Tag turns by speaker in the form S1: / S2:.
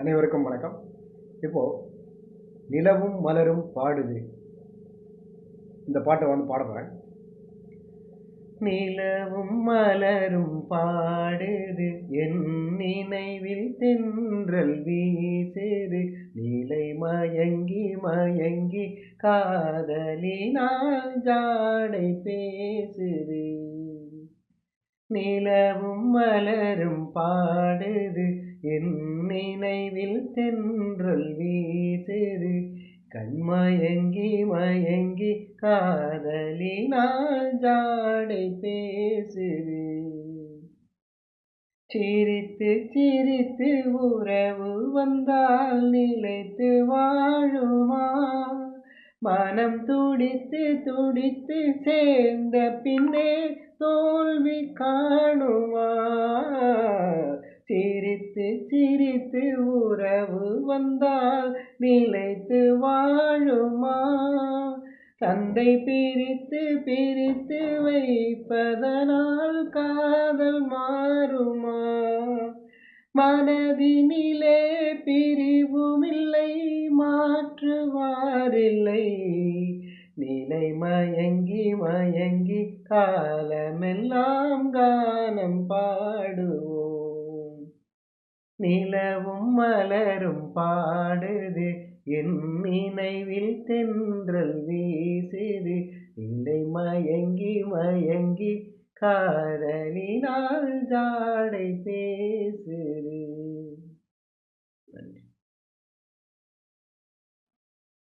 S1: அனைவருக்கும் வணக்கம். இப்போ நிலவும் மலரும் பாடுது. இந்த பாட்டை வந்து பாட நிலவும் மலரும் பாடுது. என் நினைவில் தென்றல் வீசுது. நிலை மயங்கி மயங்கி காதலினால் ஜாடை பேசுது. நிலவும் மலரும் பாடுது. என் நினைவில் தென்றல் வீசுது கண்மயங்கி மயங்கி காதலினால் ஜாடை பேசுது. சிரித்து சிரித்து உறவு வந்தால் நிலைத்து வாழுமா? மனம் துடித்து துடித்து சேர்ந்த பின்னே தோல்வி காணுமா? சிரித்து உறவு வந்தால் நிலைத்து வாழுமா? தந்தை பிரித்து பிரித்து வைப்பதனால் காதல் மாறுமா? மனதினிலே பிரிவுமில்லை மாற்றுவாரில்லை. நிலை மயங்கி மயங்கி காலமெல்லாம் கானம் பாடுவோம் நிலவும் மலரும் பாடுது. என் நினைவில் தென்றல் வீசுது. நிலை மயங்கி மயங்கி காதலினால் ஜாடை பேசுது. நன்றி.